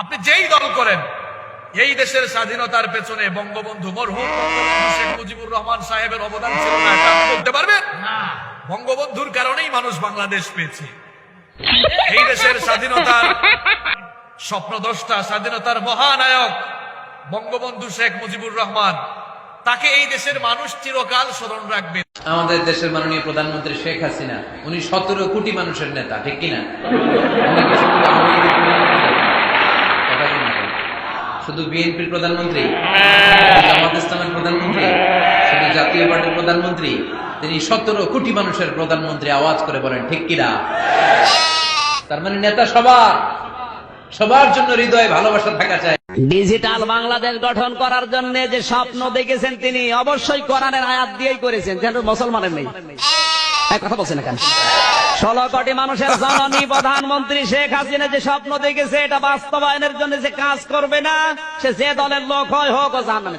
আপনি যেই দল করেন এই দেশের স্বাধীনতার পেছনে বঙ্গবন্ধু মরহুম শেখ মুজিবুর রহমান সাহেবের অবদান ছিল না এটা আপনি বলতে পারবেন? বঙ্গবন্ধুর কারণেই মানুষ বাংলাদেশ পেয়েছে। এই দেশের স্বাধীনতার স্বপ্নদ্রষ্টা স্বাধীনতার মহানায়ক বঙ্গবন্ধু শেখ মুজিবুর রহমান তাকে এই দেশের মানুষ চিরকাল স্মরণ রাখবে। আমাদের দেশের মাননীয় প্রধানমন্ত্রী শেখ হাসিনা উনি সতেরো কোটি মানুষের নেতা ঠিক কিনা উনি কি শুধু আওয়ামী লীগের প্রধানমন্ত্রী? কথা বলেন না কেন? শুধু বিএনপির প্রধানমন্ত্রী জামাত ইসলামের প্রধানমন্ত্রী শুধু জাতীয় পার্টির প্রধানমন্ত্রী তিনি সতেরো কোটি মানুষের প্রধানমন্ত্রী আওয়াজ করে বলেন ঠিক কিনা? তার মানে নেতা সবার সবার জন্য হৃদয়ে ভালোবাসা থাকা চাই। ডিজিটাল বাংলাদেশ গঠন করার জন্য যে স্বপ্ন দেখেছেন তিনি অবশ্যই কোরআনের আয়াত দিয়েই করেছেন যেন মুসলমানের নেই। এক কথা বলছেন কেন ষোলো কোটি মানুষের জননী প্রধানমন্ত্রী শেখ হাসিনা যে স্বপ্ন দেখেছে, এটা বাস্তবায়নের জন্য যে কাজ করবে না, সে যে দলের লোক হয় হোক ও যাবে।